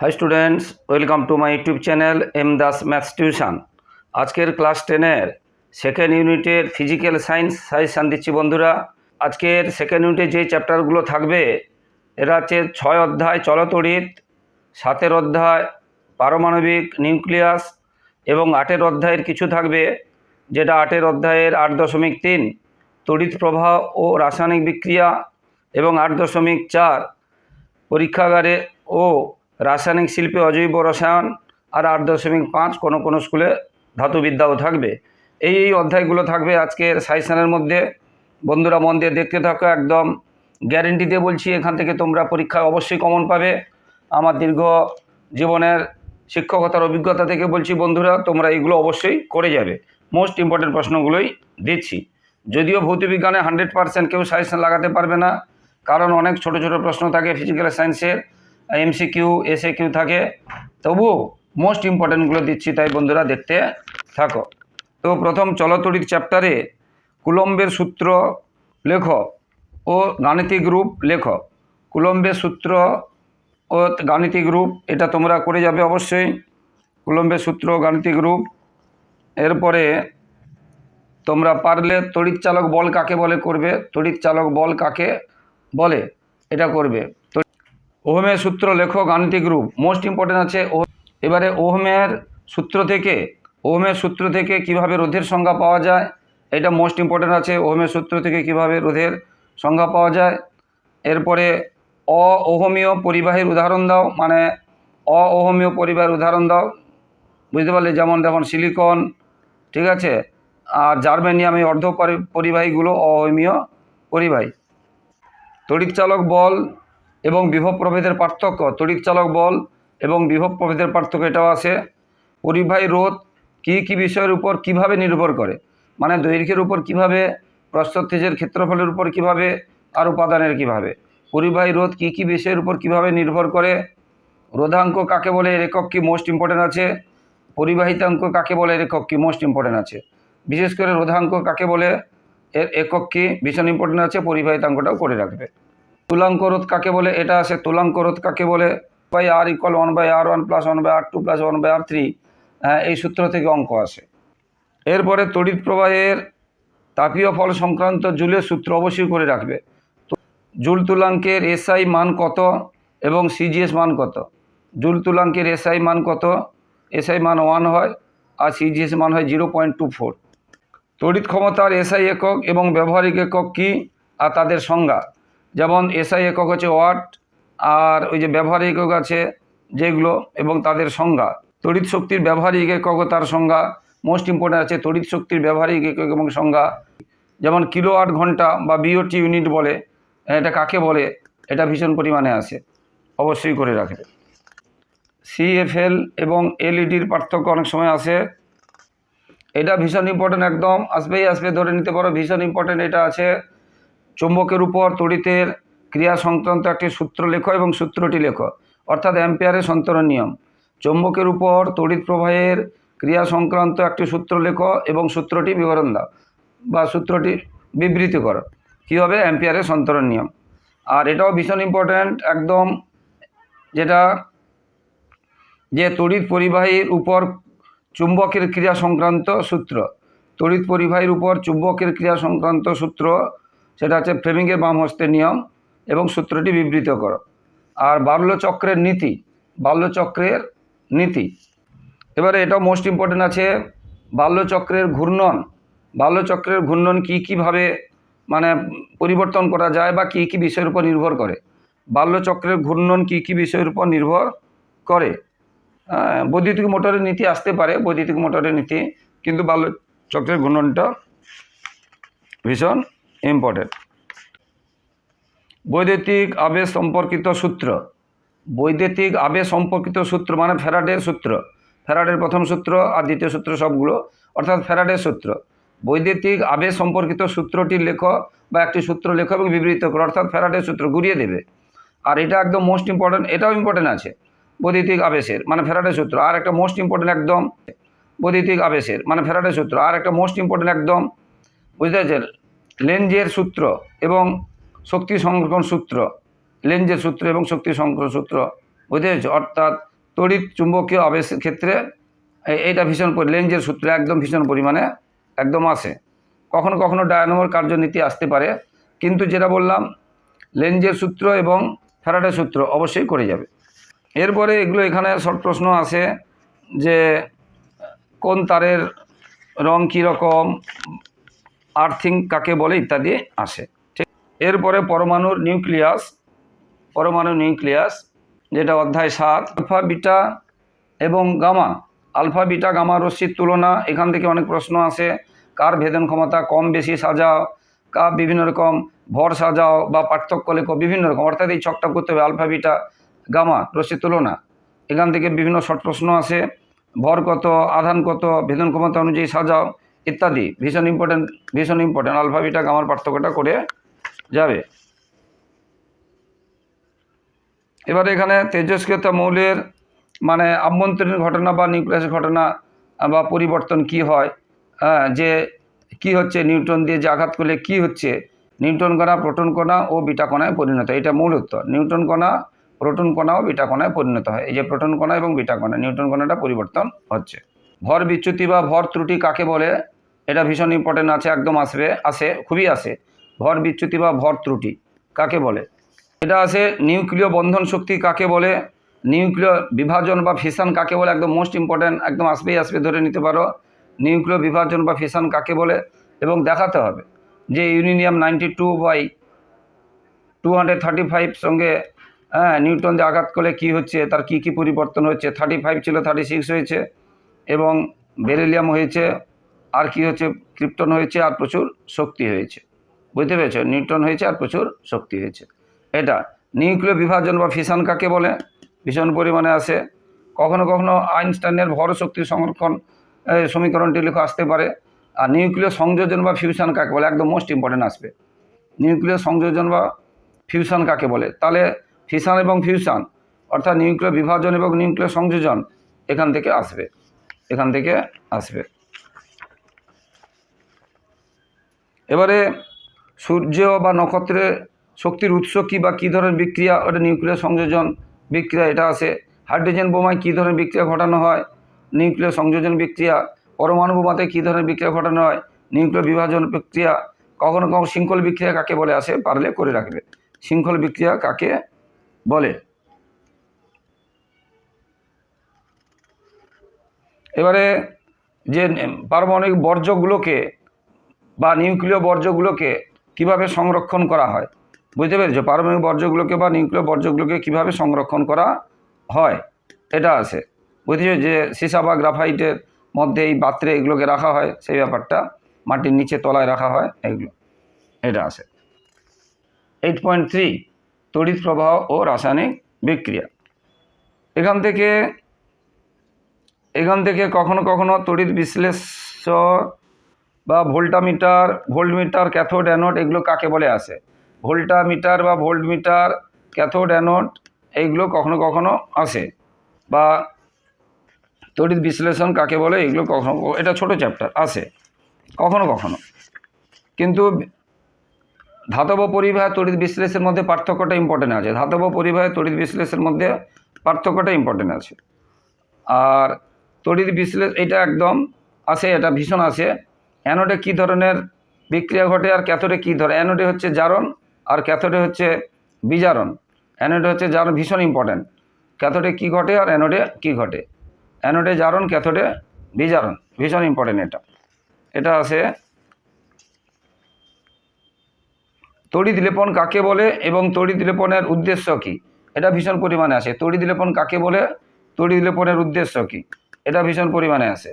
Hi students welcome to my YouTube channel M Das maths tuition আজকের class টেনের second ইউনিটের physical science suggestion দিচ্ছি বন্ধুরা। আজকের সেকেন্ড ইউনিটে যে চ্যাপ্টারগুলো থাকবে, এরা হচ্ছে ছয় অধ্যায় চলতড়িৎ সাতের অধ্যায় পারমাণবিক নিউক্লিয়াস এবং আটের অধ্যায়ের কিছু থাকবে, যেটা আটের অধ্যায়ের আট দশমিক তিন, তড়িৎ প্রবাহ ও রাসায়নিক বিক্রিয়া এবং আট দশমিক চার পরীক্ষাগারে ও রাসায়নিক শিল্পে অজৈব রসায়ন আর আট দশমিক পাঁচ কোনো কোনো স্কুলে ধাতুবিদ্যাও থাকবে। এই এই অধ্যায়গুলো থাকবে আজকের সাইসানের মধ্যে। বন্ধুরা মন দিয়ে দেখতে থাকো একদম। গ্যারেন্টি দিয়ে বলছি, এখান থেকে তোমরা পরীক্ষায় অবশ্যই কমন পাবে। আমার দীর্ঘ জীবনের শিক্ষকতার অভিজ্ঞতা থেকে বলছি, বন্ধুরা, তোমরা এগুলো অবশ্যই করে যাবে। মোস্ট ইম্পর্টেন্ট প্রশ্নগুলোই দিচ্ছি। যদিও ভৌতবিজ্ঞানে হান্ড্রেড পার্সেন্ট কেউ সাজেশন লাগাতে পারবে না, কারণ অনেক ছোট ছোট প্রশ্ন থাকে ফিজিক্যাল সায়েন্সের এমসি কিউ এসএ কিউ থাকে। তবুও মোস্ট ইম্পর্টেন্টগুলো দিচ্ছি তাই বন্ধুরা, দেখতে থাকো। তো প্রথম চলতড়িৎ চ্যাপ্টারে কুলম্বের সূত্র লেখ ও গাণিতিক রূপ লেখ। কুলম্বের সূত্র ও গাণিতিক রূপ, এটা তোমরা করে যাবে অবশ্যই। কুলম্বের সূত্র গাণিতিক রূপ। এরপরে তোমরা পারলে তড়িৎ চালক বল কাকে বলে করবে? তড়িৎ চালক বল কাকে বলে? এটা করবে। ওহমের সূত্র লেখো গাণিতিক রূপ। মোস্ট ইম্পর্টেন্ট আছে ও এবারে ওহমের সূত্র থেকে, ওহমের সূত্র থেকে কীভাবে রোধের সংজ্ঞা পাওয়া যায়? এটা মোস্ট ইম্পর্টেন্ট আছে, ওহমের সূত্র থেকে কীভাবে রোধের সংজ্ঞা পাওয়া যায়? এরপরে অওহমীয় পরিবাহীর উদাহরণ দাও মানে অওহমীয় পরিবাহের উদাহরণ দাও। বুঝতে পারলে যেমন দেখুন সিলিকন ঠিক আছে? আর জার্মেনিয়াম এই অর্ধ পরিবাহীগুলো অহমীয় পরিবাহী। তড়িৎচালক বল এবং বিভব প্রভেদের পার্থক্য, তড়িৎ চালক বল এবং বিভব প্রভেদের পার্থক্য এটাও আছে। পরিবাহী রোধ কী কী বিষয়ের উপর কীভাবে নির্ভর করে? মানে দৈর্ঘ্যের উপর কীভাবে প্রস্থতেজের ক্ষেত্রফলের উপর কীভাবে, আর উপাদানের কীভাবে? পরিবাহী রোধ কী কী বিষয়ের উপর কীভাবে নির্ভর করে? রোধাঙ্ক কাকে বলে এর একক কি মোস্ট ইম্পর্টেন্ট আছে? পরিবাহিতাঙ্ক কাকে বলে এর একক কি মোস্ট ইম্পর্টেন্ট আছে? বিশেষ করে রোধাঙ্ক কাকে বলে এর একক কি ভীষণ ইম্পর্টেন্ট আছে? পরিবাহিতাঙ্কটাও করে রাখবে। তুলাঙ্ক রোধ কাকে বলে? এটা আছে তুলাঙ্ক রোধ কাকে বলে? By R equal one by R one plus one by R two plus one by R three হ্যাঁ এই সূত্র থেকে অঙ্ক আসে। এরপরে তড়িৎ প্রবাহের তাপীয় ফল সংক্রান্ত জুলের সূত্র অবশ্যই করে রাখবে। জুল তুলাঙ্কের এসআই মান কত এবং সিজিএস মান কত? জুল তুলাঙ্কের এসআই মান কত? এসআই মান ওয়ান হয় আর সিজিএস মান হয় জিরো পয়েন্ট টু ফোর তড়িৎ ক্ষমতার এসআই একক এবং ব্যবহারিক একক কি? আর তাদের সংজ্ঞা। যেমন এসআই একক হচ্ছে ওয়াট আর ওই যে ব্যবহারিক একক আছে যেগুলো এবং তাদের সংজ্ঞা। তড়িৎ শক্তির ব্যবহারিক একক তার সংজ্ঞা। মোস্ট ইম্পর্ট্যান্ট আছে তড়িৎ শক্তির ব্যবহারিক একক এবং সংজ্ঞা। যেমন কিলো আট ঘণ্টা বা বিওটি ইউনিট বলে, এটা কাকে বলে? এটা ভীষণ পরিমাণে আছে। অবশ্যই করে রাখবে সিএফএল এবং এলইডির পার্থক্য অনেক সময় আসে এটা ভীষণ ইম্পর্টেন্ট একদম। আসবেই আসবে, ধরে নিতে পারো, ভীষণ ইম্পর্টেন্ট এটা আছে। চুম্বকের উপর তড়িতের ক্রিয়া সংক্রান্ত একটি সূত্র লেখো এবং সূত্রটি লেখো। অর্থাৎ অ্যাম্পিয়ারের সন্তরণ নিয়ম। চুম্বকের উপর তড়িৎ প্রবাহের ক্রিয়া সংক্রান্ত একটি সূত্র লেখো এবং সূত্রটি বিবরণ দাও বা সূত্রটি বিবৃতি করো। কী হবে? অ্যাম্পিয়ারের সন্তরণ নিয়ম। আর এটাও ভীষণ ইম্পর্ট্যান্ট একদম যেটা যে তড়িৎ পরিবাহীর উপর চুম্বকের ক্রিয়া সংক্রান্ত সূত্র। তড়িৎ পরিবাহীর উপর চুম্বকের ক্রিয়া সংক্রান্ত সূত্র সেটা হচ্ছে ফ্লেমিংয়ের বাম হস্তের নিয়ম এবং সূত্রটি বিবৃত করো। আর বাল্যচক্রের নীতি বাল্যচক্রের নীতি। এবারে এটাও মোস্ট ইম্পর্টেন্ট আছে, বাল্যচক্রের ঘূর্ণন। বাল্যচক্রের ঘূর্ণন কী কীভাবে মানে পরিবর্তন করা যায় বা কী কী বিষয়ের উপর নির্ভর করে? বাল্যচক্রের ঘূর্ণন কী কী বিষয়ের উপর নির্ভর করে? বৈদ্যুতিক মোটরের নীতি আসতে পারে, বৈদ্যুতিক মোটরের নীতি, কিন্তু বাল্যচক্রের ঘূর্ণনটা ভীষণ ইম্পর্টেন্ট বৈদ্যুতিক আবেশ সম্পর্কিত সূত্র। বৈদ্যুতিক আবেশ সম্পর্কিত সূত্র মানে ফ্যারাডের সূত্র। ফ্যারাডের প্রথম সূত্র আর দ্বিতীয় সূত্র সবগুলো, অর্থাৎ ফ্যারাডের সূত্র। বৈদ্যুতিক আবেশ সম্পর্কিত সূত্রটি লেখ বা একটি সূত্র লেখ এবং বিবৃত করো, অর্থাৎ ফ্যারাডের সূত্র ঘুরিয়ে দেবে। আর এটা একদম মোস্ট ইম্পর্টেন্ট এটাও ইম্পর্টেন্ট আছে। বৈদ্যুতিক আবেশের মানে ফ্যারাডের সূত্র। আর একটা মোস্ট ইম্পর্টেন্ট একদম, বৈদ্যুতিক আবেশের মানে ফ্যারাডের সূত্র। আর একটা মোস্ট ইম্পর্টেন্ট একদম, বুঝতে লেঞ্জের সূত্র এবং শক্তি সংরক্ষণ সূত্র। লেঞ্জের সূত্র এবং শক্তি সংরক্ষণ সূত্র। বুঝতে অর্থাৎ তড়িৎ চুম্বকীয় আবেশের ক্ষেত্রে এইটা ভীষণ লেন্সের সূত্র একদম ভীষণ পরিমাণে একদম আসে। কখনো কখনো ডায়নামোর কার্যনীতি আসতে পারে, কিন্তু যেটা বললাম লেন্সের সূত্র এবং ফ্যারাডের সূত্র অবশ্যই করে যাবে। এরপরে এগুলো এখানে শর্ট প্রশ্ন আসে যে কোন তারের রং কী রকম আর্থিং কাকে বলে ইত্যাদি আসে। ঠিক, এরপরে পরমাণুর নিউক্লিয়াস, পরমাণু নিউক্লিয়াস, যেটা অধ্যায় সাত, আলফা, বিটা এবং গামা। আলফা, বিটা, গামা রশ্মির তুলনা, এখান থেকে অনেক প্রশ্ন আসে। কার ভেদন ক্ষমতা কম, বেশি সাজাও? কার বিভিন্ন রকম ভর সাজাও বা পার্থক্য লেখো? বিভিন্ন রকম। অর্থাৎ এই ছকটা করতে হবে আলফা, বিটা, গামা, রশ্মির তুলনা। এখান থেকে বিভিন্ন শর্ট প্রশ্ন আসে। ভর কত, আধান কত, ভেদন ক্ষমতা অনুযায়ী সাজাও। ইত্যাদি। ভীষণ ইম্পর্টেন্ট ভীষণ ইম্পর্টেন্ট আলফা বিটা গামার পার্থক্যটা করে যাবে। এবারে এখানে তেজস্ক্রিয়তা মৌলের মানে আভ্যন্তরীণ ঘটনা বা নিউক্লিয়াসের ঘটনা বা পরিবর্তন কি হয় হ্যাঁ, যে কি হচ্ছে নিউটন দিয়ে যে আঘাত করলে কি হচ্ছে নিউটন কণা প্রোটন কণা ও বিটা কণায় পরিণত এটা মূল উত্তর। নিউটন কণা প্রোটন কণা ও বিটা কণায় পরিণত হয়। এই যে প্রোটন কণা এবং বিটা কণা নিউটন কণাটা পরিবর্তন হচ্ছে। ভর বিচ্যুতি বা ভর ত্রুটি কাকে বলে? এটা ভীষণ ইম্পর্টেন্ট আছে, একদম আসবে, আসে, খুবই আসে। ভর বিচ্যুতি বা ভর ত্রুটি, কাকে বলে? এটা আছে নিউক্লিয় বন্ধন শক্তি কাকে বলে? নিউক্লিয় বিভাজন বা ফিশন কাকে বলে? একদম মোস্ট ইম্পর্ট্যান্ট একদম আসবেই, আসবে, ধরে নিতে পারো। নিউক্লিয় বিভাজন বা ফিশন কাকে বলে? এবং দেখাতে হবে যে uranium ninety two by two hundred thirty five সঙ্গে হ্যাঁ নিউটন দিয়ে আঘাত করলে কী হচ্ছে, তার কী কী পরিবর্তন হচ্ছে থার্টি ফাইভ ছিল থার্টি সিক্স হয়েছে এবং বেরিলিয়াম হয়েছে। আর কি হচ্ছে, ক্রিপ্টন হয়েছে আর প্রচুর শক্তি হয়েছে। বুঝতে পেরেছ? নিউটন হয়েছে আর প্রচুর শক্তি হয়েছে। এটা নিউক্লিয় বিভাজন বা ফিশন কাকে বলে? ভীষণ পরিমাণে আসে। কখনো কখনো আইনস্টাইনের ভর শক্তি সংরক্ষণ সমীকরণটি লেখা আসতে পারে। আর নিউক্লিয় সংযোজন বা ফিউশন কাকে বলে? একদম মোস্ট ইম্পর্টেন্ট আসবে। নিউক্লিয় সংযোজন বা ফিউশন কাকে বলে? তাহলে ফিশন এবং ফিউশন, অর্থাৎ নিউক্লিয় বিভাজন এবং নিউক্লিয় সংযোজন এখান থেকে আসবে। এখান থেকে আসবে। এবারে সূর্য বা নক্ষত্রে শক্তির উৎস কী বা কী ধরনের বিক্রিয়া, ওটা নিউক্লিয়ার সংযোজন বিক্রিয়া, এটা আসে হাইড্রোজেন বোমায় কী ধরনের বিক্রিয়া ঘটানো হয়? নিউক্লিয়ার সংযোজন বিক্রিয়া। পরমাণু বোমাতে কী ধরনের বিক্রিয়া ঘটানো হয়? নিউক্লিয়ার বিভাজন বিক্রিয়া। কখনো কখনো শৃঙ্খল বিক্রিয়া কাকে বলে? আসে, পারলে করে রাখবে। শৃঙ্খল বিক্রিয়া কাকে বলে? এবারে যে পারমাণবিক বর্জ্যগুলোকে বা নিউক্লিয় বর্জ্যগুলোকে কীভাবে সংরক্ষণ করা হয়? বুঝতে পেরেছ? পারমাণবিক বর্জ্যগুলোকে বা নিউক্লিয় বর্জ্যগুলোকে কীভাবে সংরক্ষণ করা হয়? এটা আছে। বুঝেছ যে সীসা বা গ্রাফাইটের মধ্যে এই পাত্রে এগুলোকে রাখা হয়, সেই ব্যাপারটা মাটির নিচে তলায় রাখা হয়, এগুলো। এটা আছে। এইট পয়েন্ট থ্রি, তড়িৎ প্রবাহ ও রাসায়নিক বিক্রিয়া। এখান থেকে এখান থেকে কখনো কখনো তড়িৎ বিশ্লেষ্য বা ভোল্টামিটার, ভোল্টমিটার ক্যাথোড অ্যানোড এগুলো কাকে বলে আসে? ভোল্টামিটার বা ভোল্টমিটার ক্যাথোড অ্যানোড এইগুলো কখনো কখনো আসে। বা তড়িৎ বিশ্লেষণ কাকে বলে এগুলো কখনো এটা ছোট চ্যাপ্টার আসে। কখনো কখনো। কিন্তু ধাতব পরিবাহে তড়িৎ বিশ্লেষের মধ্যে পার্থক্যটা ইম্পর্টেন্ট আছে। ধাতব পরিবাহে তড়িৎ বিশ্লেষের মধ্যে পার্থক্যটা ইম্পর্টেন্ট আছে। আর তড়িৎ বিশ্লেষ এটা একদম আসে, এটা ভীষণ আসে। অ্যানোডে কী ধরনের বিক্রিয়া ঘটে আর ক্যাথোডে কী ধরে, অ্যানোডে হচ্ছে জারণ আর ক্যাথোডে হচ্ছে বিজারণ। অ্যানোডে হচ্ছে জারণ ভীষণ ইম্পর্ট্যান্ট ক্যাথোডে কী ঘটে আর অ্যানোডে কী ঘটে? অ্যানোডে জারণ, ক্যাথোডে বিজারণ, ভীষণ ইম্পর্ট্যান্ট এটা। এটা আছে তড়িৎ লেপন কাকে বলে এবং তড়িৎ লেপনের উদ্দেশ্য কী? এটা ভীষণ পরিমাণে আসে তড়িৎ লেপন কাকে বলে? তড়িৎ লেপনের উদ্দেশ্য কী? এটা ভীষণ পরিমাণে আসে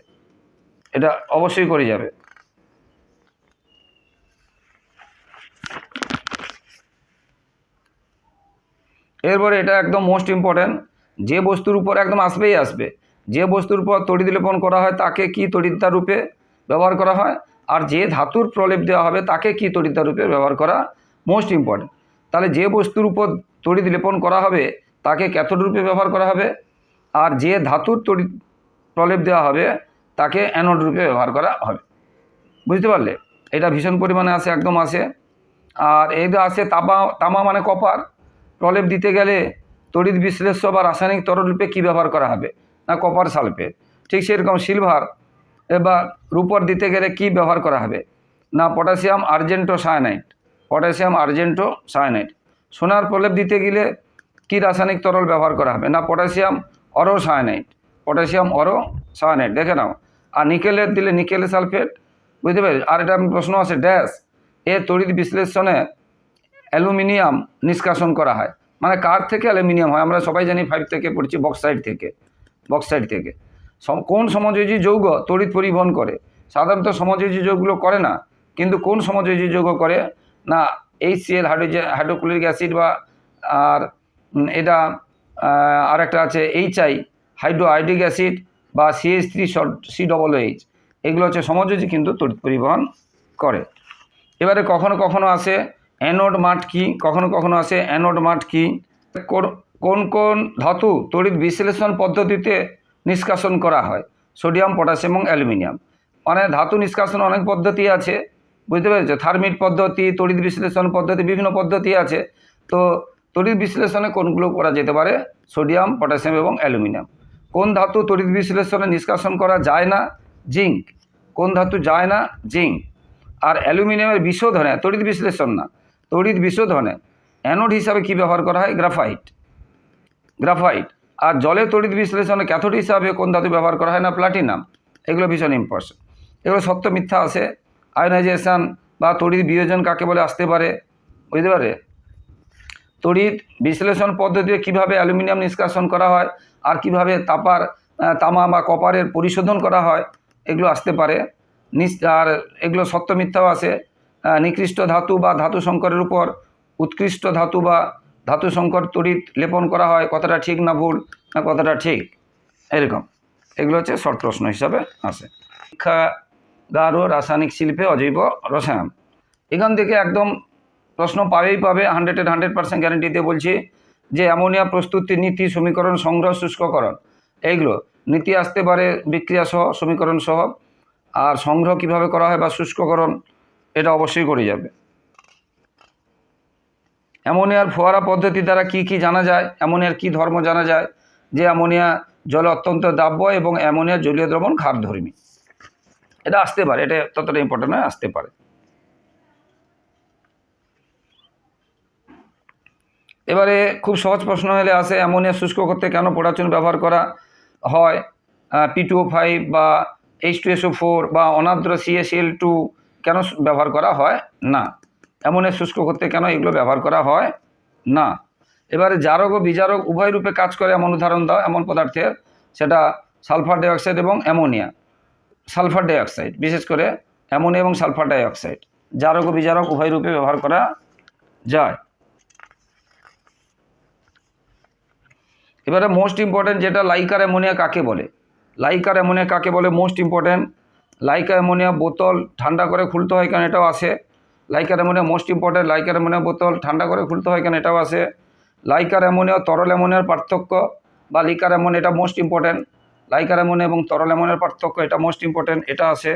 এটা অবশ্যই করে যাবে। এরপরে এটা একদম মোস্ট ইম্পর্ট্যান্ট যে বস্তুর উপর একদম আসবেই আসবে। যে বস্তুর উপর তড়িৎ লেপন করা হয়, তাকে কি তড়িৎদার রূপে ব্যবহার করা হয়? আর যে ধাতুর প্রলেপ দেওয়া হবে, তাকে কি তড়িৎদার রূপে ব্যবহার করা মোস্ট ইম্পর্ট্যান্ট তাহলে যে বস্তুর উপর তড়িৎ লেপন করা হবে, তাকে ক্যাথোড রূপে ব্যবহার করা হবে। আর যে ধাতুর তড়িৎ প্রলেপ দেওয়া হবে, তাকে অ্যানোড রূপে ব্যবহার করা হবে। বুঝতে পারলে? এটা ভীষণ পরিমাণে আসে, একদম আসে। আর এইটা আসে তামা তামা মানে কপার। প্রলেপ দিতে গেলে তড়িৎ বিশ্লেষ্য বা রাসায়নিক তরলরূপে কী ব্যবহার করা হবে? না কপার সালফেট ঠিক সেরকম সিলভার এবার রূপর দিতে গেলে কি ব্যবহার করা হবে? না potassium argento cyanide potassium argento cyanide সোনার প্রলেপ দিতে গেলে কি রাসায়নিক তরল ব্যবহার করা হবে? না potassium auro cyanide potassium auro cyanide দেখে নাও। আর নিকেলের দিলে নিকেল সালফেট বুঝতে পারি আর এটা প্রশ্ন আছে ড্যাশ এ তড়িৎ বিশ্লেষণে অ্যালুমিনিয়াম নিষ্কাশন করা হয়। মানে কার থেকে অ্যালুমিনিয়াম হয়? আমরা সবাই জানি ফাইভ থেকে পড়ছি বক্সাইড থেকে বক্সাইড থেকে। কোন সমযোজী যৌগ তড়িৎ পরিবহন করে? সাধারণত সমযোজী যৌগগুলো করে না, কিন্তু কোন সমযোজী যৌগ করে? না H CL hydrogen hydrochloric acid বা, আর এটা আর একটা আছে H I hydroiodic acid বা CH three C double H এগুলো হচ্ছে সমযোজী কিন্তু তড়িৎ পরিবহন করে। এবারে কখনো কখনো আসে অ্যানোড মাঠ কি? কখনো কখনো আসে অ্যানোড মাঠ কি? কোন- কোন ধাতু তড়িৎ বিশ্লেষণ পদ্ধতিতে নিষ্কাশন করা হয়? সোডিয়াম, পটাশিয়াম এবং অ্যালুমিনিয়াম। মানে ধাতু নিষ্কাশন অনেক পদ্ধতি আছে, বুঝতে পেরেছ? থার্মিট পদ্ধতি, তড়িৎ বিশ্লেষণ পদ্ধতি, বিভিন্ন পদ্ধতি আছে। তো তড়িৎ বিশ্লেষণে কোনগুলো করা যেতে পারে? সোডিয়াম, পটাশিয়াম এবং অ্যালুমিনিয়াম। কোন ধাতু তড়িৎ বিশ্লেষণে নিষ্কাশন করা যায় না? জিঙ্ক। কোন ধাতু যায় না? জিঙ্ক। আর অ্যালুমিনিয়ামের বিশোধনে তড়িৎ বিশ্লেষণ না। তড়িৎ বিশোধনে অ্যানোড হিসাবে কি ব্যবহার করা হয়? গ্রাফাইট। গ্রাফাইট। আর জলে তড়িৎ বিশ্লেষণে ক্যাথোড হিসাবে কোন ধাতু ব্যবহার করা হয় না? প্লাটিনাম। এগুলো ভীষণ ইম্পর্টেন্ট এগুলো সত্য মিথ্যা আছে। আয়নাইজেশন বা তড়িৎ বিয়োজন কাকে বলে আসতে পারে? বুঝতে পারে তড়িৎ বিশ্লেষণ পদ্ধতিতে কীভাবে অ্যালুমিনিয়াম নিষ্কাশন করা হয়? আর কীভাবে তাপার তামা বা কপারের পরিশোধন করা হয়? এগুলো আসতে পারে। নিস- আর এগুলো সত্য মিথ্যাও আছে। নিকৃষ্ট ধাতু বা ধাতু সংকরের উপর উৎকৃষ্ট ধাতু বা ধাতু সংকর তড়িৎ লেপন করা হয়, কথাটা ঠিক না ভুল? না, কথাটা ঠিক? এরকম। এগুলো হচ্ছে শর্ট প্রশ্ন হিসাবে আসে। শিক্ষাগার ও রাসায়নিক শিল্পে অজৈব রসায়ন। এখান থেকে একদম প্রশ্ন পাবেই পাবে হান্ড্রেডের হান্ড্রেড পার্সেন্ট গ্যারেন্টি দিয়ে বলছি যে অ্যামোনিয়া প্রস্তুতি নীতি সমীকরণ সংগ্রহ শুষ্ককরণ। এইগুলো নীতি আসতে পারে বিক্রিয়া সহ, সমীকরণ সহ। আর সংগ্রহ কীভাবে করা হয় বা শুষ্ককরণ? এটা অবশ্যই করে যাবে। অ্যামোনিয়ার ফোয়ারা পদ্ধতি দ্বারা কি কি জানা যায়? অ্যামোনিয়ার কি ধর্ম জানা যায়? যে অ্যামোনিয়া জলে অত্যন্ত দাব্য এবং অ্যামোনিয়া জলীয় দ্রবণ ক্ষারধর্মী। এটা আসতে পারে, এটা ততটা ইম্পর্টেন্ট নয়, আসতে পারে। এবারে খুব সহজ প্রশ্ন হলে আসে, অ্যামোনিয়া শুষ্ক করতে কেন পোড়াচুন ব্যবহার করা হয়? পি টু ও ফাইভ বা এইচ টু এসও ফোর বা অনাদ্র সিএসএল টু কেন ব্যবহার করা হয়? না। অ্যামোনিয়া শুষ্ক করতে কেন এগুলো ব্যবহার করা হয়? না। এবারে জারক ও বিজারক উভয় রূপে কাজ করে এমন উদাহরণ দাও, এমন পদার্থের, সেটা সালফার ডাইঅক্সাইড এবং অ্যামোনিয়া। সালফার ডাইঅক্সাইড, বিশেষ করে অ্যামোনিয়া এবং সালফার ডাইঅক্সাইড। জারক ও বিজারক উভয় রূপে ব্যবহার করা যায়। এবারে মোস্ট ইম্পর্টেন্ট যেটা, লাইকার অ্যামোনিয়া কাকে বলে? লাইকার অ্যামোনিয়া কাকে বলে? মোস্ট ইম্পর্টেন্ট লাইকার অ্যামোনিয়া বোতল ঠান্ডা করে খুলতে হয় কেন এটাও আসে liquor ammonia most important liquor ammonia বোতল ঠান্ডা করে খুলতে হয় কেন এটাও আসে লাইকার অ্যামোনিয়া তরল অ্যামোনিয়ার পার্থক্য, বা লিকার অ্যামোনিয়া এটা মোস্ট ইম্পর্টেন্ট লাইকার অ্যামোনিয়া এবং তরল অ্যামোনিয়ার পার্থক্য, এটা মোস্ট ইম্পর্টেন্ট এটা আসে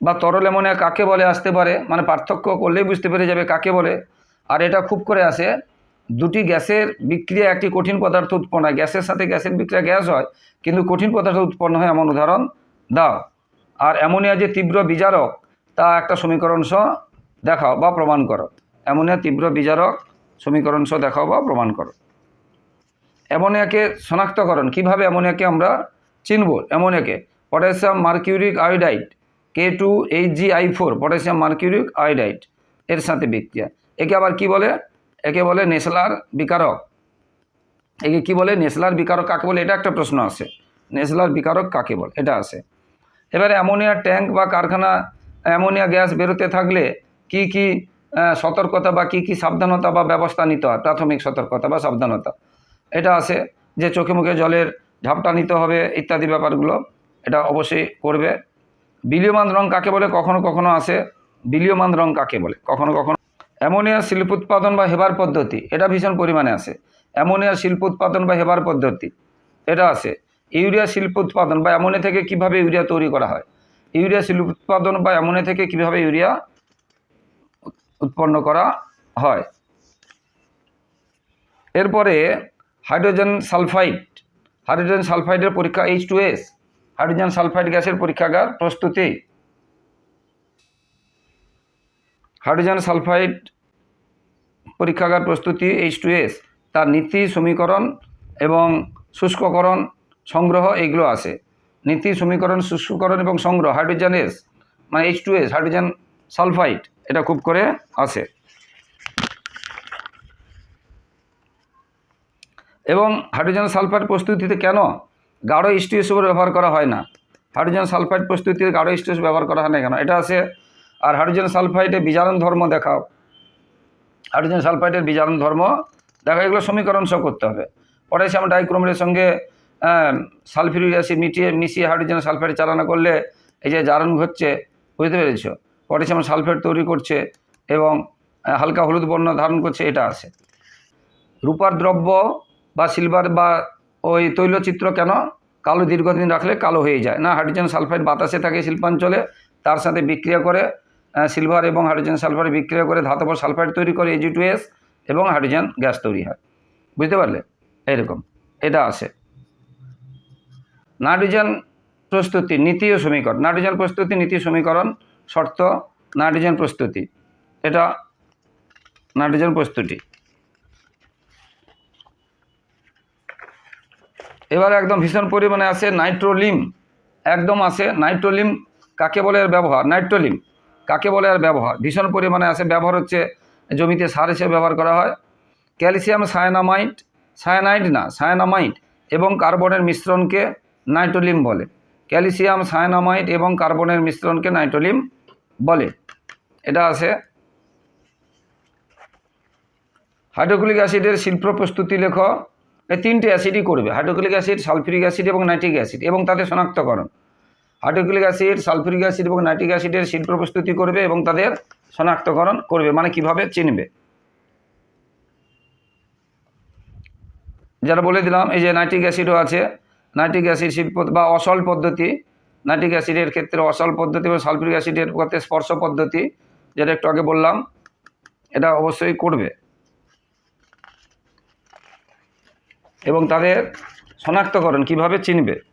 বা তরল অ্যামোনিয়া কাকে বলে? আসতে পারে। মানে পার্থক্য করলেই বুঝতে পেরে যাবে কাকে বলে। আর এটা খুব করে আসে। দুটি গ্যাসের বিক্রিয়া একটি কঠিন পদার্থ উৎপন্ন হয়। গ্যাসের সাথে গ্যাসের বিক্রিয়া গ্যাস হয়, কিন্তু কঠিন পদার্থ উৎপন্ন হয় এমন উদাহরণ দাও। আর অ্যামোনিয়া যে তীব্র বিজারক, তা একটা সমীকরণ সহ দেখাও বা প্রমাণ করো। অ্যামোনিয়া তীব্র বিজারক সমীকরণ সহ দেখাও বা প্রমাণ করো। অ্যামোনিয়াকে শনাক্তকরণ, কীভাবে অ্যামোনিয়াকে আমরা চিনব? অ্যামোনিয়াকে, potassium mercuric iodide, K two H G I four, potassium mercuric iodide এর সাথে বিক্রিয়া। একে আবার কি বলে? একে বলে নেসলার বিকারক। একে কি বলে? নেসলার বিকারক কাকে বলে? এটা একটা প্রশ্ন আছে। নেসলার বিকারক কাকে বলে? এটা আছে। এবারে অ্যামোনিয়ার ট্যাঙ্ক বা কারখানা, অ্যামোনিয়া গ্যাস বেরোতে থাকলে কি কি সতর্কতা বা কি কি সাবধানতা বা ব্যবস্থা নিতে হয়? প্রাথমিক সতর্কতা বা সাবধানতা। এটা আছে যে চোখে মুখে জলের ঝাপটা নিতে হবে ইত্যাদি ব্যাপারগুলো। এটা অবশ্যই করবে। বিলীয়মান রং কাকে বলে? কখনো কখনো আসে বিলীয়মান রং কাকে বলে? কখনো কখনো অ্যামোনিয়া শিল্প উৎপাদন বা হেবার পদ্ধতি, এটা ভীষণ পরিমাণে আসে অ্যামোনিয়া শিল্প উৎপাদন বা হেবার পদ্ধতি, এটা আছে। ইউরিয়া শিল্প উৎপাদন বা অ্যামোনিয়া থেকে কীভাবে ইউরিয়া তৈরি করা হয়? ইউরিয়া শিল্প উৎপাদন বা অ্যামোনিয়া থেকে কীভাবে ইউরিয়া উৎপন্ন করা হয়? এরপরে হাইড্রোজেন সালফাইড, হাইড্রোজেন সালফাইডের পরীক্ষা H two S hydrogen sulphide গ্যাসের পরীক্ষাগার প্রস্তুতি। হাইড্রোজেন সালফাইড পরীক্ষাগার প্রস্তুতি এইচ টু এস তার নীতি, সমীকরণ এবং শুষ্ককরণ সংগ্রহ, এগুলো আছে। নীতি, সমীকরণ, শুষ্ককরণ এবং সংগ্রহ, হাইড্রোজেন এস মানে H two S hydrogen sulphide, এটা খুব করে আছে। এবং হাইড্রোজেন সালফাইড প্রস্তুতিতে কেন গাঢ় স্টিউসের ব্যবহার করা হয় না? হাইড্রোজেন সালফাইড প্রস্তুতিতে গাঢ় স্টিউস ব্যবহার করা হয় না কেন? এটা আছে আর হাইড্রোজেন সালফাইডে বিজারণ ধর্ম দেখাও। হাইড্রোজেন সালফাইডের বিজারণ ধর্ম দেখা, এগুলো সমীকরণ সহ করতে হবে। পটাশিয়াম ডাইক্রোমের সঙ্গে সালফিউরিক অ্যাসিড মিটিয়ে, মিশিয়ে হাইড্রোজেন সালফাইড চালনা করলে এই যে জারণ ঘটছে, বুঝতে পেরেছ? পটাশিয়াম সালফেট তৈরি করছে এবং হালকা হলুদ বর্ণ ধারণ করছে, এটা আছে। রূপার দ্রব্য বা সিলভার বা ওই তৈলচিত্র কেন? কালো দীর্ঘদিন রাখলে কালো হয়ে যায়। না, হাইড্রোজেন সালফাইড বাতাসে থাকে শিল্পাঞ্চলে, তার সাথে বিক্রিয়া করে সিলভার এবং হাইড্রোজেন সালফাইড বিক্রিয়া করে ধাতব সালফাইড তৈরি করে এজি টু এস এবং হাইড্রোজেন গ্যাস তৈরি হয়। বুঝতে পারলে? এরকম এটা আছে। নাইট্রোজেন প্রস্তুতি নীতি ও সমীকরণ। নাইট্রোজেন প্রস্তুতি, নীতি সমীকরণ, শর্ত, নাইট্রোজেন প্রস্তুতি। এটা নাইট্রোজেন প্রস্তুতি। এবার একদম ভীষণ পরিমাণে আছে নাইট্রোলিম। একদম আছে নাইট্রোলিম কাকে বলে এর ব্যবহার? নাইট্রোলিম। কাকে বলে আর ব্যবহার? ভীষণ পরিমাণে আছে, ব্যবহার হচ্ছে জমিতে সার হিসেবে ব্যবহার করা হয়। ক্যালসিয়াম সায়ানামাইট সায়ানাইড না সায়ানামাইট এবং কার্বনের মিশ্রণকে নাইট্রোলিম বলে। ক্যালসিয়াম সায়ানামাইট এবং কার্বনের মিশ্রণকে নাইট্রোলিম বলে। এটা আছে। হাইড্রোক্লিক অ্যাসিডের শিল্প প্রস্তুতি লেখ। এই তিনটে অ্যাসিডই করবে হাইড্রোক্লিক অ্যাসিড, সালফিউরিক অ্যাসিড এবং নাইট্রিক অ্যাসিড এবং তাদের শনাক্তকরণ। হাইড্রোক্লিক অ্যাসিড, সালফিউরিক অ্যাসিড এবং নাইট্রিক অ্যাসিডের শিল্প প্রস্তুতি করবে এবং তাদের শনাক্তকরণ করবে মানে কীভাবে চিনবে। যারা বলে দিলাম, এই যে নাইট্রিক অ্যাসিডও আছে, নাইট্রিক অ্যাসিড শিল্প বা অসল পদ্ধতি, নাইট্রিক অ্যাসিডের ক্ষেত্রে অসল পদ্ধতি এবং সালফিউরিক অ্যাসিডের ক্ষেত্রে স্পর্শ পদ্ধতি, যেটা একটু আগে বললাম, এটা অবশ্যই করবে। এবং তাদের শনাক্তকরণ কীভাবে চিনবে।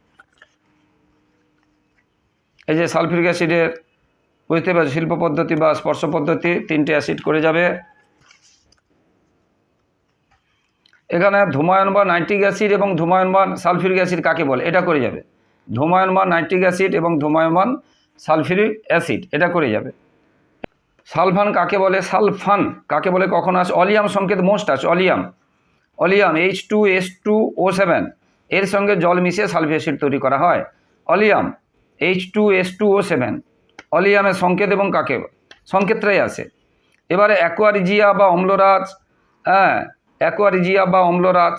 এই যে সালফিউরিক অ্যাসিডের, বুঝতে পারছি শিল্প পদ্ধতি বা স্পর্শ পদ্ধতি তিনটে অ্যাসিড করে যাবে। এখানে ধুমায়ন বা নাইট্রিক অ্যাসিড এবং ধুমায়নমান সালফিউরিক অ্যাসিড কাকে বলে? এটা করে যাবে। ধুমায়নমান নাইট্রিক অ্যাসিড এবং ধুমায়নমান সালফিউরিক অ্যাসিড, এটা করে যাবে। সালফান কাকে বলে? সালফান কাকে বলে? কখন আসে? অলিয়াম সংকেত মোস্ট আছে oleum. Oleum H two S two O seven এর সঙ্গে জল মিশিয়ে সালফি অ্যাসিড তৈরি করা হয়। Oleum H two S two O seven অলিয়ামের সংকেত এবং কাকে? সংকেতটাই আছে। এবারে অ্যাকোয়ারিজিয়া বা অম্লরাজ হ্যাঁ অ্যাকোয়ারিজিয়া বা অম্লরাজ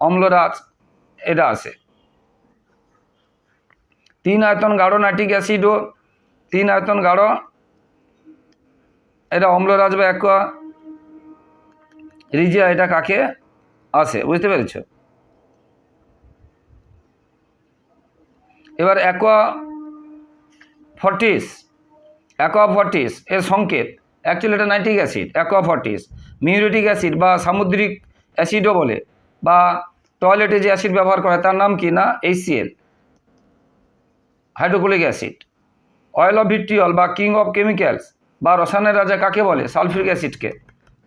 অম্লরাজ, এটা আছে। তিন আয়তন গাঢ় নাইট্রিক অ্যাসিডও তিন আয়তন গাঢ়, এটা অম্লরাজ বা অ্যাকোয়া। রিজিয়া, এটা কাকে? আছে, বুঝতে পেরেছ? এবার অ্যাকোয়া ফর্টিস অ্যাকোয়া ফর্টিস এর সংকেত অ্যাকচুয়ালি এটা nitric acid aqua fortis muriatic acid বা সামুদ্রিক অ্যাসিডও বলে, বা টয়লেটে যে অ্যাসিড ব্যবহার করা তার নাম কি না? HCl hydrochloric acid oil of vitriol বা কিং অফ কেমিক্যালস বা রসায়নের রাজা কাকে বলে? সালফিউরিক অ্যাসিডকে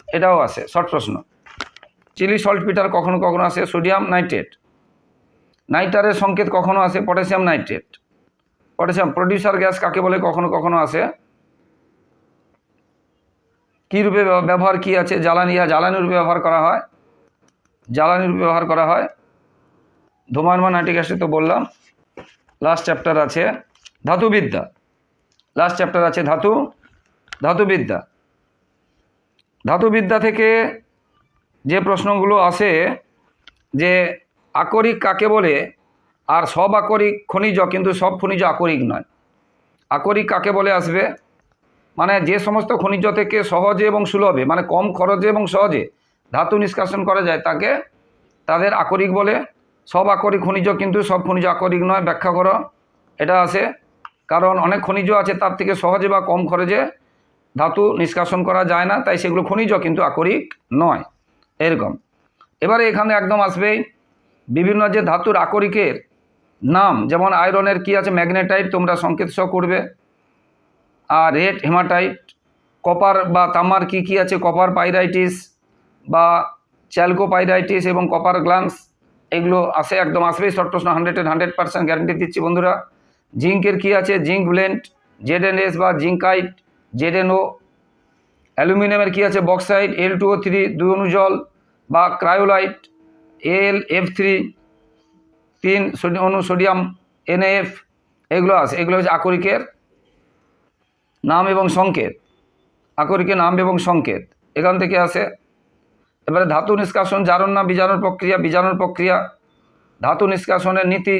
এটাও আছে শর্ট প্রশ্ন। চিলি সল্ট পিটার কখনো কখনো আসে সোডিয়াম নাইট্রেট নাইটারের সংকেত কখনো আসে potassium nitrate potassium producer gas কাকে বলে, কখনো কখনো আসে। কী রূপে ব্যবহার কি আছে, জ্বালানি ইহা জ্বালানি রূপে ব্যবহার করা হয়? জ্বালানি রূপে ব্যবহার করা হয়। ধূমায়মান নাইট্রিক অ্যাসিড তো বললাম। লাস্ট চ্যাপ্টার আছে, ধাতুবিদ্যা। লাস্ট চ্যাপ্টার আছে, ধাতু, ধাতুবিদ্যা। ধাতুবিদ্যা থেকে যে প্রশ্নগুলো আসে, যে আকরিক কাকে বলে আর সব আকরিক খনিজ, কিন্তু সব খনিজ আকরিক নয়। আকরিক কাকে বলে আসবে? মানে যে সমস্ত খনিজ থেকে সহজে এবং সুলভে মানে কম খরচে এবং সহজে ধাতু নিষ্কাশন করা যায়, তাকে তাদের আকরিক বলে। সব আকরিক খনিজ, কিন্তু সব খনিজ আকরিক নয়, ব্যাখ্যা করো। এটা আছে। কারণ অনেক খনিজ আছে, তার থেকে সহজে বা কম খরচে ধাতু নিষ্কাশন করা যায় না, তাই সেগুলো খনিজ, কিন্তু আকরিক নয়। এরকম। এবারে এখানে একদম আসবেই। বিভিন্ন যে ধাতুর আকরিকের নাম, যেমন আয়রনের কি আছে? ম্যাগনেটাইট তোমরা সংকেত সহ করবে। আর রেড, হেমাটাইট। কপার বা তামার কি কি আছে? কপার পাইরাইটিস বা চ্যালকোপাইরাইটিস এবং কপার গ্লান্স, এগুলো আসে, একদম আসবেই। শর্ট প্রশ্ন হান্ড্রেড হান্ড্রেড পার্সেন্ট গ্যারান্টি দিচ্ছি বন্ধুরা। জিঙ্কের কি আছে? জিঙ্ক ব্লেন্ড জেডএনএস বা জিঙ্কাইট জেডএনও অ্যালুমিনিয়ামের কি আছে? Bauxite L two O three, দুই অনুজল বা ক্রায়োলাইট, এল এফ থ্রি। তিন অনু, সোডিয়াম এনএফ এগুলো আছে। এগুলো হচ্ছে আকরিকের নাম এবং সংকেত। আকরিকের নাম এবং সংকেত। এখান থেকে আসে এবারে ধাতু নিষ্কাশন, জারণ না বীজাণুর প্রক্রিয়া বীজাণুর প্রক্রিয়া, ধাতু নিষ্কাশনের নীতি,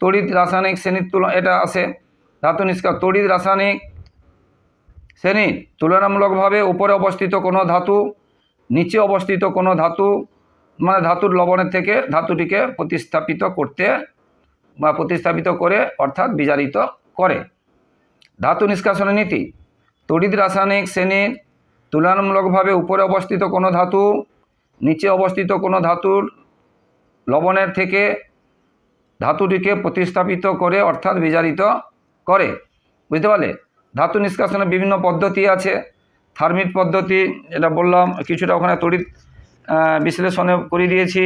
তড়িৎ রাসায়নিক শ্রেণির তুলনা, এটা আছে। ধাতু নিষ্কা তড়িৎ রাসায়নিক শ্রেণি তুলনামূলকভাবে উপরে অবস্থিত কোনো ধাতু, নিচে অবস্থিত কোনো ধাতু মানে ধাতুর লবণের থেকে ধাতুটিকে প্রতিস্থাপিত করতে বা প্রতিস্থাপিত করে অর্থাৎ বিজারিত করে। ধাতু নিষ্কাশনের নীতি। তড়িৎ রাসায়নিক শ্রেণির তুলনামূলকভাবে উপরে অবস্থিত কোনো ধাতু, নিচে অবস্থিত কোনো ধাতুর লবণের থেকে ধাতুটিকে প্রতিস্থাপিত করে অর্থাৎ বিজারিত করে। বুঝতে পারলে? ধাতু নিষ্কাশনের বিভিন্ন পদ্ধতি আছে। থার্মিট পদ্ধতি এটা বললাম, কিছুটা ওখানে তড়িৎ বিশ্লেষণে করে দিয়েছি।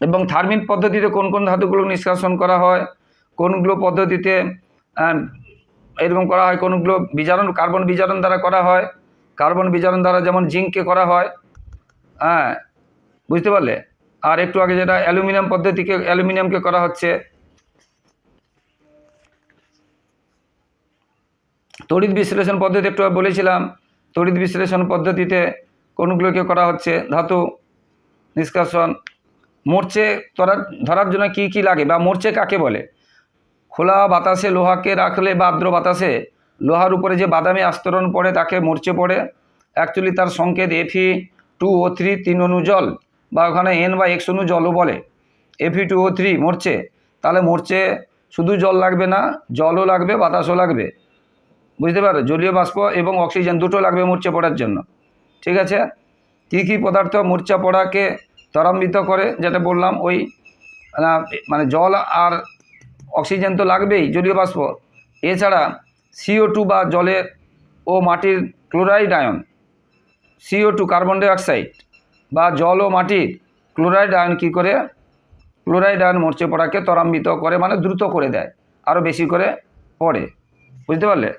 এবং থার্মিট পদ্ধতিতে কোন কোন ধাতুগুলো নিষ্কাশন করা হয়, কোনগুলো পদ্ধতিতে এরকম করা হয়, কোনগুলো বিজারণ কার্বন বিজারণ দ্বারা করা হয়, কার্বন বিজারণ দ্বারা যেমন জিঙ্ককে করা হয় হ্যাঁ বুঝতে পারলে? আর একটু আগে যেটা অ্যালুমিনিয়াম পদ্ধতিকে, অ্যালুমিনিয়ামকে করা হচ্ছে। তড়িৎ বিশ্লেষণ পদ্ধতি একটু বলেছিলাম, তড়িৎ বিশ্লেষণ পদ্ধতিতে কোনগুলোকে করা হচ্ছে? ধাতু নিষ্কাশন। মোর্চে ধরার ধরার জন্য কি কি লাগে বা মোর্চে কাকে বলে? খোলা বাতাসে লোহাকে রাখলে বা আর্দ্র বাতাসে লোহার উপরে যে বাদামি আস্তরণ পড়ে তাকে মরচে পড়ে। অ্যাকচুয়ালি তার সংকেত এফি টু ও থ্রি তিন অনু জল বা ওখানে এন বা এক্স অনু জলও বলে। F E two O three মরচে। তাহলে মরচে শুধু জল লাগবে না, জলও লাগবে, বাতাসও লাগবে। বুঝতে পারো জলীয় বাষ্প এবং অক্সিজেন দুটো লাগবে মূর্ছা পড়ার জন্য। ঠিক আছে? কী কী পদার্থ মূর্ছা পড়াকে ত্বরান্বিত করে? যেটা বললাম, ওই মানে জল আর অক্সিজেন তো লাগবেই, জলীয় বাষ্প। এছাড়া সিও টু বা জলের ও মাটির chloride ion CO two carbon dioxide বা জল ও মাটির ক্লোরাইড আয়ন কী করে? ক্লোরাইড আয়ন মরচে পড়াকে ত্বরান্বিত করে মানে দ্রুত করে দেয় আরও বেশি করে পড়ে। বুঝতে পারলে?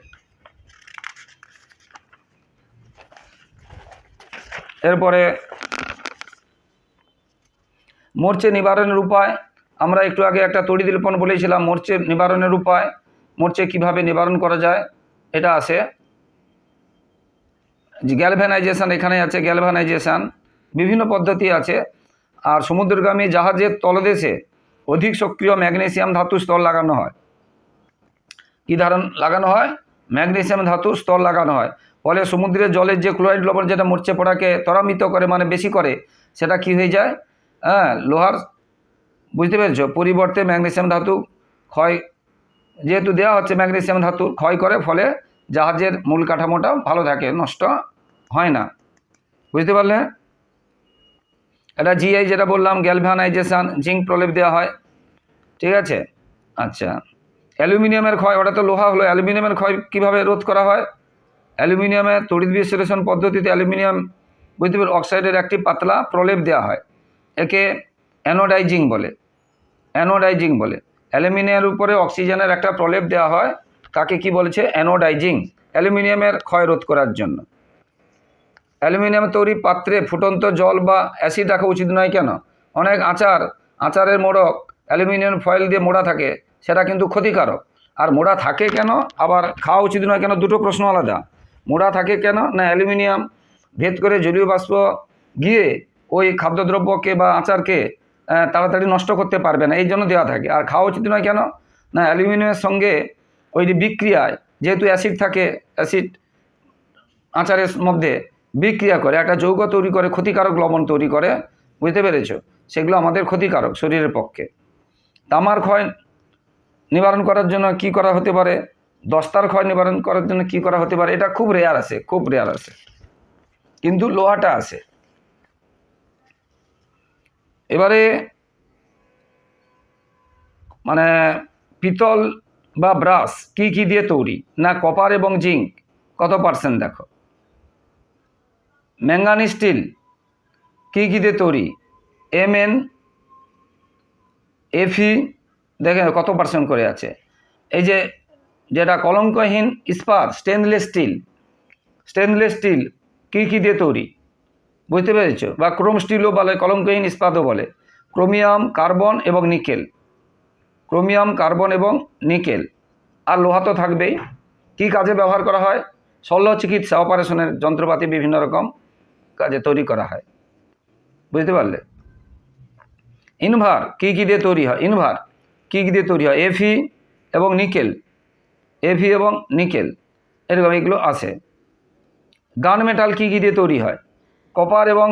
এরপরে মোর্চে নিবারণের উপায়, আমরা একটু আগে একটা তড়িৎ লিপন বলেছিলাম, মোর্চে নিবারণের উপায়, মোর্চে কীভাবে নিবারণ করা যায়, এটা আছে। গ্যালভ্যানাইজেশন এখানে আছে গ্যালভ্যানাইজেশন বিভিন্ন পদ্ধতি আছে। আর সমুদ্রগামী জাহাজের তলদেশে অধিক সক্রিয় ম্যাগনেসিয়াম ধাতু স্তর লাগানো হয়। কী ধারণ, লাগানো হয়? ম্যাগনেসিয়াম ধাতু স্তর লাগানো হয়। ফলে সমুদ্রের জলের যে ক্লোরাইড লবণ যেটা মরচে পড়াকে ত্বরান্বিত করে মানে বেশি করে, সেটা কি হয়ে যায়? হ্যাঁ লোহার, বুঝতে পেরেছ? পরিবর্তে ম্যাগনেসিয়াম ধাতু ক্ষয়, যেহেতু দেওয়া হচ্ছে ম্যাগনেসিয়াম ধাতু ক্ষয় করে, ফলে জাহাজের মূল কাঠামোটা ভালো থাকে, নষ্ট হয় না। বুঝতে পারলে? এটা জিআই যেটা বললাম গ্যালভ্যানাইজেশন জিঙ্ক প্রলেপ দেওয়া হয়। ঠিক আছে? আচ্ছা। অ্যালুমিনিয়ামের ক্ষয়, ওটা তো লোহা হলো, অ্যালুমিনিয়ামের ক্ষয় কীভাবে রোধ করা হয়? অ্যালুমিনিয়ামের তড়িৎ বিশ্লেষণ পদ্ধতিতে অ্যালুমিনিয়াম পারি অক্সাইডের একটি পাতলা প্রলেপ দেওয়া হয়। একে অ্যানোডাইজিং বলে। অ্যানোডাইজিং বলে। অ্যালুমিনিয়ামের উপরে অক্সিজেনের একটা প্রলেপ দেওয়া হয়। তাকে কি বলেছে? অ্যানোডাইজিং। অ্যালুমিনিয়ামের ক্ষয় রোধ করার জন্য। অ্যালুমিনিয়াম তৈরি পাত্রে ফুটন্ত জল বা অ্যাসিড রাখা উচিত নয় কেন? অনেক আচার, আচারের মোড়ক অ্যালুমিনিয়াম ফয়েল দিয়ে মোড়া থাকে, সেটা কিন্তু ক্ষতিকারক। আর মোড়া থাকে কেন? আবার খাওয়া উচিত নয় কেন? দুটো প্রশ্ন আলাদা। মোড়া থাকে কেন? না অ্যালুমিনিয়াম ভেদ করে জলীয় বাষ্প গিয়ে ওই খাদ্যদ্রব্যকে বা আচারকে তাড়াতাড়ি নষ্ট করতে পারবে না, এই জন্য দেওয়া থাকে। আর খাওয়া উচিত নয় কেন? না অ্যালুমিনিয়ামের সঙ্গে ওই বিক্রিয়ায় যেহেতু অ্যাসিড থাকে, অ্যাসিড আচারের মধ্যে বিক্রিয়া করে, একটা যৌগ তৈরি করে, ক্ষতিকারক লবণ তৈরি করে, বুঝতে পেরেছ? সেগুলো আমাদের ক্ষতিকারক শরীরের পক্ষে। তামার ক্ষয় নিবারণ করার জন্য কি করা হতে পারে? দস্তার ক্ষয় নিবারণ করার জন্য কি করা হতে পারে? এটা খুব রেয়ার আছে, খুব রেয়ার আছে। কিন্তু লোহাটা আছে। এবারে মানে পিতল বা ব্রাশ কি কি দিয়ে তৈরি? না কপার এবং জিঙ্ক কত পার্সেন্ট দেখো? ম্যাঙ্গানি স্টিল কি কি দিয়ে তৈরি? এম এন এফি দেখেন কত পার্সেন্ট করে আছে। এই যে যেটা কলঙ্কহীন ইস্পাত স্টেনলেস স্টিল স্টেনলেস স্টিল কী কী দিয়ে তৈরি? বুঝতে পেরেছ? বা ক্রোম স্টিলও বলে, কলঙ্কহীন ইস্পাতও বলে। ক্রোমিয়াম, কার্বন এবং নিকেল। ক্রোমিয়াম, কার্বন এবং নিকেল। আর লোহা তো থাকবেই। কী কাজে ব্যবহার করা হয়? শল্য চিকিৎসা, অপারেশনের যন্ত্রপাতি বিভিন্ন রকম কাজে তৈরি করা হয়। বুঝতে পারলে? ইনভার, কী কী দিয়ে তৈরি হয়? ইনভার, কী কী দিয়ে তৈরি হয়? এফি এবং নিকেল। এফি এবং নিকেল এরকম এগুলো আছে। গান মেটাল কী কী দিয়ে তৈরি হয়? কপার এবং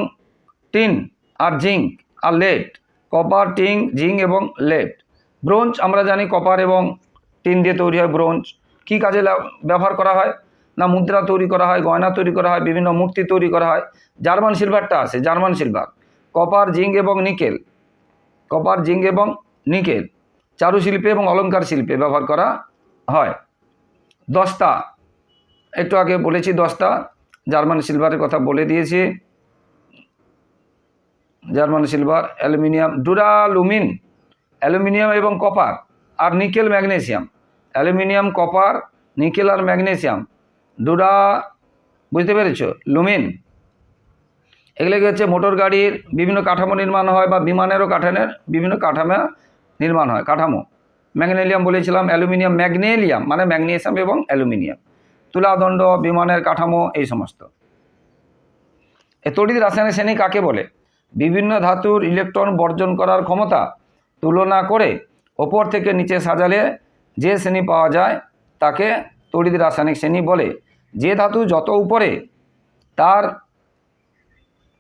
টিন আর জিঙ্ক আর লেড কপার টিন জিঙ্ক এবং লেড ব্রোঞ্জ আমরা জানি কপার এবং টিন দিয়ে তৈরি হয় ব্রোঞ্জ কী কাজে ব্যবহার করা হয়? না, মুদ্রা তৈরি করা হয়, গয়না তৈরি করা হয়, বিভিন্ন মূর্তি তৈরি করা হয়। জার্মান সিলভারটা আছে, জার্মান সিলভার। কপার জিঙ্ক এবং নিকেল কপার জিঙ্ক এবং নিকেল চারুশিল্পে এবং অলংকার শিল্পে ব্যবহার করা হয়। দস্তা একটু আগে বলেছি দস্তা জার্মান সিলভারের কথা বলে দিয়েছি। German silver, aluminium, duralumin. Aluminium এবং কপার আর nickel magnesium. Aluminium, copper, nickel আর ম্যাগনেসিয়াম। ডুরা, বুঝতে পেরেছ? লুমিন। এগুলো হচ্ছে? মোটর গাড়ির বিভিন্ন কাঠামো নির্মাণ হয় বা বিমানেরও কাঠানের বিভিন্ন কাঠামো নির্মাণ হয়, কাঠামো। ম্যাগনেলিয়াম বলেছিলাম, অ্যালুমিনিয়াম ম্যাগনেলিয়াম মানে ম্যাগনেশিয়াম এবং অ্যালুমিনিয়াম। তুলাদণ্ড, বিমানের কাঠামো, এই সমস্ত। এ তড়িৎ রাসায়নিক শ্রেণি কাকে বলে? বিভিন্ন ধাতুর ইলেকট্রন বর্জন করার ক্ষমতা তুলনা করে ওপর থেকে নিচে সাজালে যে শ্রেণি পাওয়া যায় তাকে তড়িৎ রাসায়নিক শ্রেণি বলে। যে ধাতু যত উপরে, তার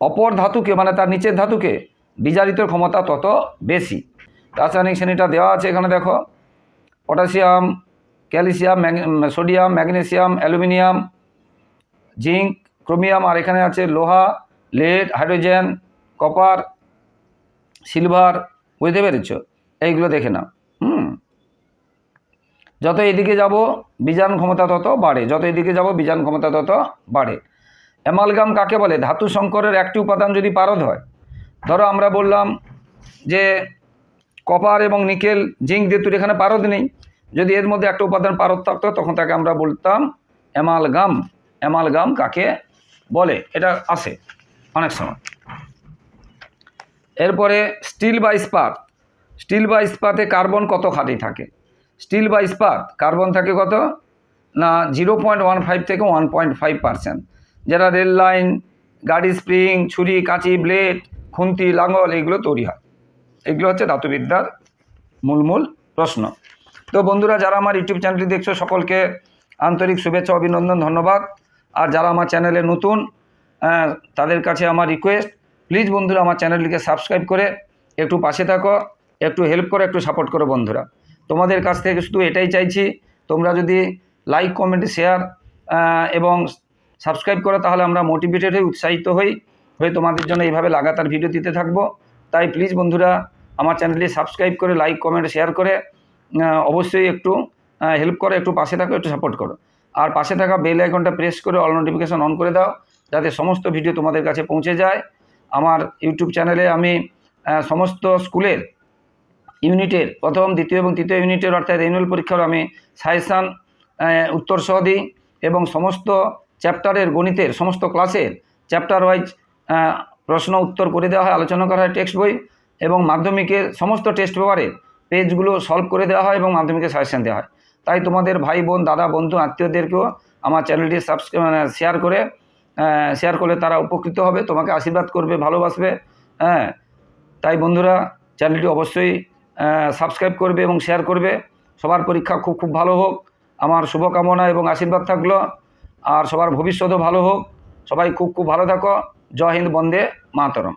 অপর ধাতুকে মানে তার নিচের ধাতুকে বিজারিত ক্ষমতা তত বেশি। রাসায়নিক শ্রেণীটা দেওয়া আছে এখানে দেখো। Potassium, calcium sodium, magnesium, aluminium, zinc, chromium, আর এখানে আছে লোহা, লেড, হাইড্রোজেন, কপার, সিলভার। বুঝতে পেরেছ? এইগুলো দেখে নাও। হুম। যত এদিকে যাব, বীজাণ ক্ষমতা তত বাড়ে। যত এদিকে যাব, বীজাণ ক্ষমতা তত বাড়ে। অ্যামালগাম কাকে বলে? ধাতু সংকরের একটি উপাদান যদি পারদ হয়, ধরো আমরা বললাম যে কপার এবং নিকেল, জিঙ্ক দিয়ে এখানে পারদ নেই। যদি এর মধ্যে একটা উপাদান পারদ থাকতো, তখন তাকে আমরা বলতাম অ্যামালগাম। অ্যামালগাম কাকে বলে? এটা আসে অনেক সময়। এরপরে স্টিল বা ইস্পাত। স্টিল বা ইস্পাতে কার্বন কত খাঁটি থাকে? স্টিল বা ইস্পাত, কার্বন থাকে কত? না, জিরো পয়েন্ট ওয়ান ফাইভ থেকে ওয়ান পয়েন্ট ফাইভ পার্সেন্ট। যেটা রেল লাইন, গাড়ি স্প্রিং, ছুরি, কাঁচি, ব্লেড, খুন্তি লাঙ্গল এইগুলো তৈরি হয়। এগুলো হচ্ছে ধাতুবিদ্যার মূল মূল প্রশ্ন। তো বন্ধুরা, যারা আমার ইউটিউব চ্যানেলটি দেখছ, সকলকে আন্তরিক শুভেচ্ছা, অভিনন্দন, ধন্যবাদ। আর যারা আমার চ্যানেলে নতুন তাদের কাছে আমার রিকোয়েস্ট প্লিজ বন্ধুরা, আমার চ্যানেলটিকে সাবস্ক্রাইব করে একটু পাশে থাকো, একটু হেল্প করো, একটু সাপোর্ট করো বন্ধুরা। তোমাদের কাছ থেকে শুধু এটাই চাইছি, তোমরা যদি লাইক কমেন্ট শেয়ার এবং সাবস্ক্রাইব করো, তাহলে আমরা মোটিভেটেড হই উৎসাহিত হই, হয়ে তোমাদের জন্য এইভাবে লাগাতার ভিডিও দিতে থাকব। তাই প্লিজ বন্ধুরা আমার চ্যানেলটি সাবস্ক্রাইব করে, লাইক, কমেন্ট, শেয়ার করে অবশ্যই একটু হেল্প করো, একটু পাশে থাকো, একটু সাপোর্ট করো। আর পাশে থাকা বেল আইকনটা প্রেস করে অল নোটিফিকেশন অন করে দাও, যাতে সমস্ত ভিডিও তোমাদের কাছে পৌঁছে যায়। আমার ইউটিউব চ্যানেলে আমি সমস্ত স্কুলের ইউনিটের প্রথম, দ্বিতীয় এবং তৃতীয় ইউনিটের অর্থাৎ অ্যানুয়াল পরীক্ষার আমি সাজেশান উত্তর সহ দিই এবং সমস্ত চ্যাপ্টারের গণিতের, সমস্ত ক্লাসের চ্যাপ্টার ওয়াইজ প্রশ্ন উত্তর করে দেওয়া হয়, আলোচনা করা হয় টেক্সট বই। এবং মাধ্যমিকের সমস্ত টেস্ট পেপারের পেজগুলো সলভ করে দেওয়া হয় এবং মাধ্যমিকের সাজেশান দেওয়া হয়। তাই তোমাদের ভাই বোন, দাদা, বন্ধু, আত্মীয়দেরকেও আমার চ্যানেলটি সাবস্ক্রাইব মানে শেয়ার করে শেয়ার করলে তারা উপকৃত হবে, তোমাকে আশীর্বাদ করবে, ভালোবাসবে হ্যাঁ? তাই বন্ধুরা, চ্যানেলটি অবশ্যই সাবস্ক্রাইব করবে এবং শেয়ার করবে। সবার পরীক্ষা খুব খুব ভালো হোক। আমার শুভকামনা এবং আশীর্বাদ থাকল। আর সবার ভবিষ্যতও ভালো হোক। সবাই খুব খুব ভালো থাকো। জয় হিন্দ, বন্দে মাতরম।